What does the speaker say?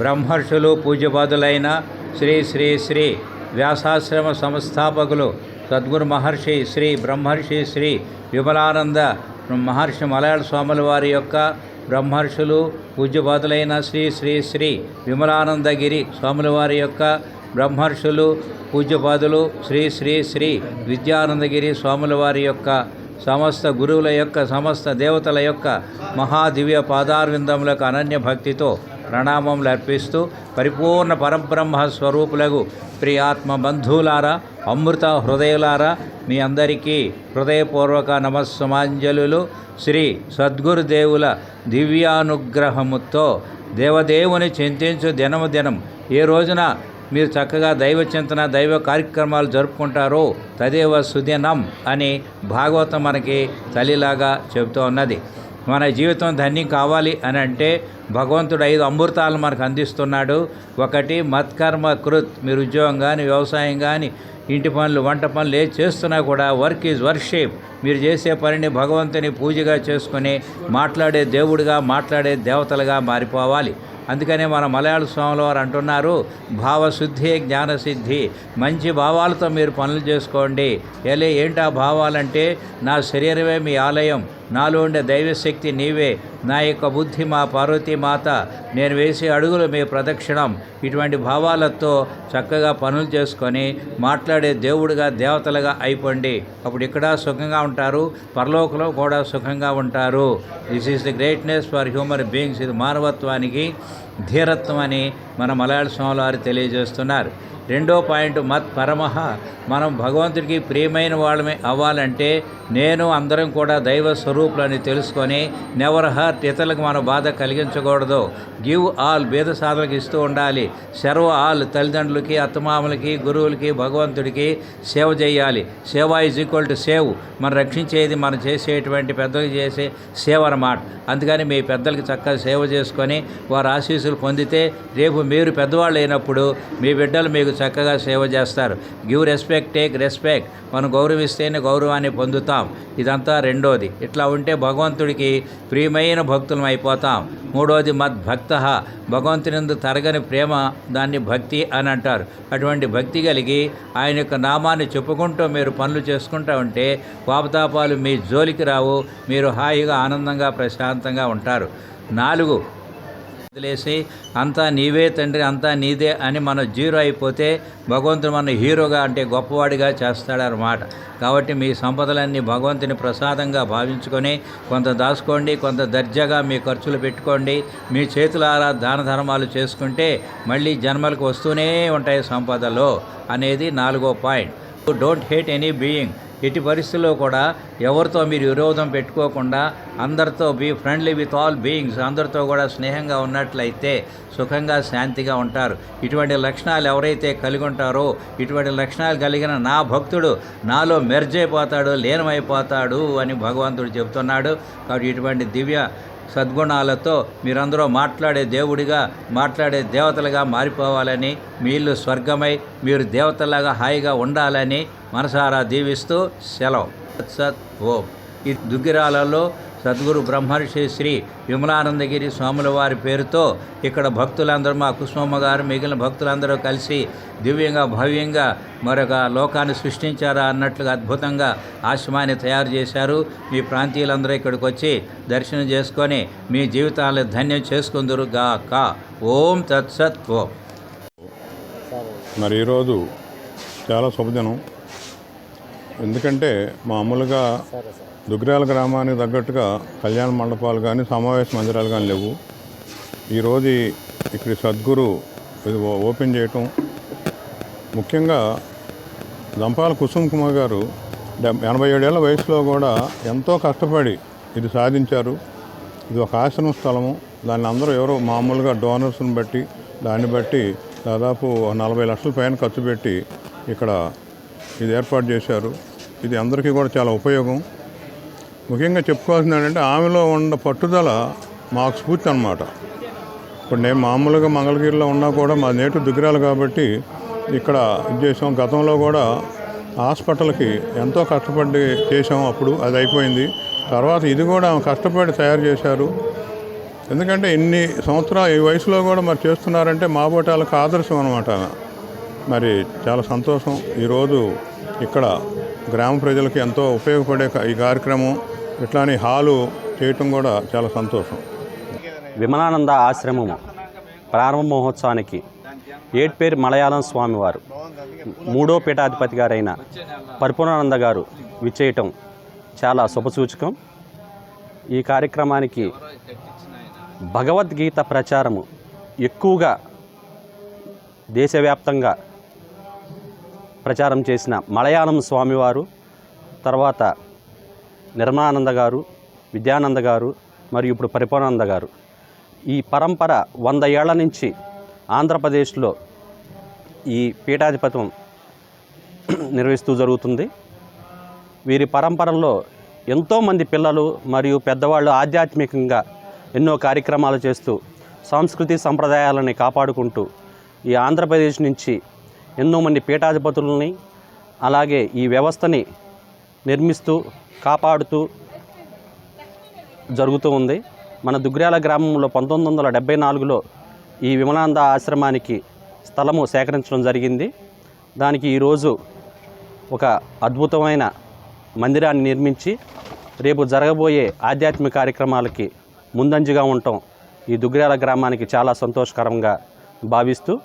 బ్రహ్మర్షులు పూజ్యపాదులైన శ్రీ శ్రీ శ్రీ వ్యాసాశ్రమ సంస్థాపకులు సద్గురు మహర్షి శ్రీ బ్రహ్మర్షి శ్రీ విమలానంద మహర్షి మలయాళ స్వాముల వారి యొక్క బ్రహ్మర్షులు పూజ్యపాదులైన శ్రీ శ్రీ శ్రీ విమలానందగిరి స్వాముల వారి యొక్క బ్రహ్మర్షులు పూజ్యపాదులు శ్రీ శ్రీ శ్రీ విద్యానందగిరి స్వాముల వారి యొక్క సమస్త గురువుల యొక్క సమస్త దేవతల యొక్క మహాదివ్య పాదార్విందములకు అనన్య భక్తితో ప్రణామములు అర్పిస్తూ పరిపూర్ణ పరబ్రహ్మ స్వరూపులకు ప్రియాత్మ బంధువులారా అమృత హృదయులారా మీ అందరికీ హృదయపూర్వక నమస్సమాంజలులు. శ్రీ సద్గురుదేవుల దివ్యానుగ్రహముతో దేవదేవుని చింతించు దినము దినం ఏ రోజున మీరు చక్కగా దైవ చింతన దైవ కార్యక్రమాలు జరుపుకుంటారో తదేవ సుదినం అని భాగవతం మనకి తల్లిలాగా చెబుతూ ఉన్నది. మన జీవితం ధన్యం కావాలి అని అంటే భగవంతుడు ఐదు అమృతాలు మనకు అందిస్తున్నాడు. ఒకటి మత్కర్మ కృత్. మీరు ఉద్యోగం కానీ వ్యవసాయం కానీ ఇంటి పనులు వంట పనులు ఏ చేస్తున్నా కూడా వర్క్ ఈజ్ వర్షిప్ మీరు చేసే పనిని భగవంతుని పూజగా చేసుకొని మాట్లాడే దేవుడిగా మాట్లాడే దేవతలుగా మారిపోవాలి. అందుకనే మన మలయాళ స్వాముల వారు అంటున్నారు భావశుద్ధి జ్ఞానసిద్ధి. మంచి భావాలతో మీరు పనులు చేసుకోండి. ఎలా ఏంటి ఆ భావాలంటే నా శరీరమే మీ ఆలయం. నాలో ఉండే దైవశక్తి నీవే. నా యొక్క బుద్ధి మా పార్వతీ మాత నేను వేసే అడుగులు మీ ప్రదక్షిణం. ఇటువంటి భావాలతో చక్కగా పనులు చేసుకొని మాట్లాడే దేవుడిగా దేవతలుగా అయిపోండి. అప్పుడు ఇక్కడ సుఖంగా ఉంటారు పరలోకంలో కూడా సుఖంగా ఉంటారు. This is the greatness for human beings ఇది మానవత్వానికి ధీరత్వం అని మన మలయాళ స్వాముల వారు తెలియజేస్తున్నారు. రెండో పాయింట్ మత్ పరమహ మనం భగవంతుడికి ప్రియమైన వాళ్ళమే అవ్వాలంటే నేను అందరం కూడా దైవ స్వరూపులని తెలుసుకొని నెవర్ హర్ట్ ఇతరులకు మన బాధ కలిగించకూడదు. గివ్ ఆల్ భేద సాధనకు ఇస్తూ ఉండాలి. సర్వ ఆల్ తల్లిదండ్రులకి అత్తమామలకి గురువులకి భగవంతుడికి సేవ చేయాలి. సేవ ఈజ్ ఈక్వల్ టు సేవ్. మనం రక్షించేది మనం చేసేటువంటి పెద్దలకు చేసే సేవ అన్నమాట. అందుకని మీ పెద్దలకి చక్కగా సేవ చేసుకొని వారి ఆశీస్సులు పొందితే రేపు మీరు పెద్దవాళ్ళు అయినప్పుడు మీ బిడ్డలు మీకు చక్కగా సేవ చేస్తారు. గివ్ రెస్పెక్ట్ టేక్ రెస్పెక్ట్ మనం గౌరవిస్తేనే గౌరవాన్ని పొందుతాం. ఇదంతా రెండోది. ఇట్లా ఉంటే భగవంతుడికి ప్రియమైన భక్తులం అయిపోతాం. మూడోది మద్భక్త భగవంతునిందు తరగని ప్రేమ దాన్ని భక్తి అని అంటారు. అటువంటి భక్తి కలిగి ఆయన యొక్క నామాన్ని చెప్పుకుంటూ మీరు పనులు చేసుకుంటూ ఉంటే పాపతాపాలు మీ జోలికి రావు. మీరు హాయిగా ఆనందంగా ప్రశాంతంగా ఉంటారు. నాలుగు వదిలేసి అంతా నీవే తండ్రి అంతా నీదే అని మనం జీరో అయిపోతే భగవంతుడు మన హీరోగా అంటే గొప్పవాడిగా చేస్తాడనమాట కాబట్టి మీ సంపదలన్నీ భగవంతుని ప్రసాదంగా భావించుకొని కొంత దాచుకోండి కొంత దర్జాగా మీ ఖర్చులు పెట్టుకోండి మీ చేతులారా దాన ధర్మాలు చేసుకుంటే మళ్ళీ జన్మలకు వస్తూనే ఉంటాయి సంపదలో అనేది నాలుగో point. Don't hate any being ఎట్టి పరిస్థితుల్లో కూడా ఎవరితో మీరు విరోధం పెట్టుకోకుండా అందరితో be friendly with all beings అందరితో కూడా స్నేహంగా ఉన్నట్లయితే సుఖంగా శాంతిగా ఉంటారు. ఇటువంటి లక్షణాలు ఎవరైతే కలిగి ఉంటారో ఇటువంటి లక్షణాలు కలిగిన నా భక్తుడు నాలో మెర్జ్ అయిపోతాడు లీనమైపోతాడు అని భగవంతుడు చెబుతున్నాడు. కాబట్టి ఇటువంటి దివ్య సద్గుణాలతో మీరందరూ మాట్లాడే దేవుడిగా మాట్లాడే దేవతలుగా మారిపోవాలని మీళ్ళు స్వర్గమై మీరు దేవతలాగా హాయిగా ఉండాలని మనసారా దీవిస్తూ సెలవు. సత్ ఓం. ఈ దుగ్గిరాలలో సద్గురు బ్రహ్మర్షి శ్రీ విమలానందగిరి స్వాముల వారి పేరుతో ఇక్కడ భక్తులందరూ మా కుసుమమ్మ గారు మిగిలిన భక్తులందరూ కలిసి దివ్యంగా భవ్యంగా మరొక లోకాన్ని సృష్టించారా అన్నట్లుగా అద్భుతంగా ఆశ్రమాన్ని తయారు చేశారు. మీ ప్రాంతీయులందరూ ఇక్కడికి వచ్చి దర్శనం చేసుకొని మీ జీవితాలను ధన్యం చేసుకుందరు గాక ఓం తత్సత్ ఓం. మరి ఈరోజు చాలా శుభదినం. ఎందుకంటే మామూలుగా దుగ్రాల గ్రామానికి తగ్గట్టుగా కళ్యాణ మండపాలు కానీ సమావేశ మందిరాలు కానీ లేవు. ఈరోజు ఇక్కడ సద్గురు ఇది ఓపెన్ చేయటం. ముఖ్యంగా దంపాల కుసుమ్ కుమార్ గారు డెబ్ ఎనభై ఏడేళ్ళ వయసులో కూడా ఎంతో కష్టపడి ఇది సాధించారు. ఇది ఒక ఆశ్రమ స్థలము. దాన్ని అందరూ ఎవరో మామూలుగా డోనర్స్ని బట్టి దాన్ని బట్టి దాదాపు నలభై లక్షల పైన ఖర్చు పెట్టి ఇక్కడ ఇది ఏర్పాటు చేశారు. ఇది అందరికీ కూడా చాలా ఉపయోగం. ముఖ్యంగా చెప్పుకోవాల్సింది ఏంటంటే ఆమెలో ఉన్న పట్టుదల మాకు స్ఫూర్తి అనమాట ఇప్పుడు నేను మామూలుగా మంగళగిరిలో ఉన్నా కూడా మా నేటు దుగ్గిరాలు కాబట్టి ఇక్కడ చేసాం. గతంలో కూడా హాస్పిటల్కి ఎంతో కష్టపడి చేసాం అప్పుడు అది అయిపోయింది. తర్వాత ఇది కూడా కష్టపడి తయారు చేశారు. ఎందుకంటే ఇన్ని సంవత్సరాలు ఈ వయసులో కూడా మరి చేస్తున్నారంటే మా బోటాలకు ఆదర్శం అనమాట మరి చాలా సంతోషం. ఈరోజు ఇక్కడ గ్రామ ప్రజలకు ఎంతో ఉపయోగపడే ఈ కార్యక్రమం ఇట్లాని హాలు చేయటం కూడా చాలా సంతోషం. విమలానంద ఆశ్రమము ప్రారంభ మహోత్సవానికి ఏడ్పేరు మలయాళం స్వామివారు. మూడో పీఠాధిపతి గారైన పరిపూర్ణానంద గారు విచ్చేయటం చాలా శుభసూచకం. ఈ కార్యక్రమానికి భగవద్గీత ప్రచారము ఎక్కువగా దేశవ్యాప్తంగా ప్రచారం చేసిన మలయాళం స్వామివారు తర్వాత నిర్మలానంద గారు విద్యానంద గారు మరియు ఇప్పుడు పరిపూర్ణానంద గారు. ఈ పరంపర వంద ఏళ్ళ నుంచి ఆంధ్రప్రదేశ్లో ఈ పీఠాధిపత్యం నిర్వహిస్తూ జరుగుతుంది. వీరి పరంపరలో ఎంతోమంది పిల్లలు మరియు పెద్దవాళ్ళు ఆధ్యాత్మికంగా ఎన్నో కార్యక్రమాలు చేస్తూ సంస్కృతి సంప్రదాయాలని కాపాడుకుంటూ ఈ ఆంధ్రప్రదేశ్ నుంచి ఎన్నో మంది పీఠాధిపతులని అలాగే ఈ వ్యవస్థని నిర్మిస్తూ కాపాడుతూ జరుగుతూ ఉంది. మన దుగ్రాల గ్రామంలో పంతొమ్మిది వందల డెబ్బై నాలుగులో ఈ విమలానంద ఆశ్రమానికి స్థలము సేకరించడం జరిగింది. దానికి ఈరోజు ఒక అద్భుతమైన మందిరాన్ని నిర్మించి రేపు జరగబోయే ఆధ్యాత్మిక కార్యక్రమాలకి ముందంజగా ఉండటం ఈ దుగ్రాల గ్రామానికి చాలా సంతోషకరంగా భావిస్తూ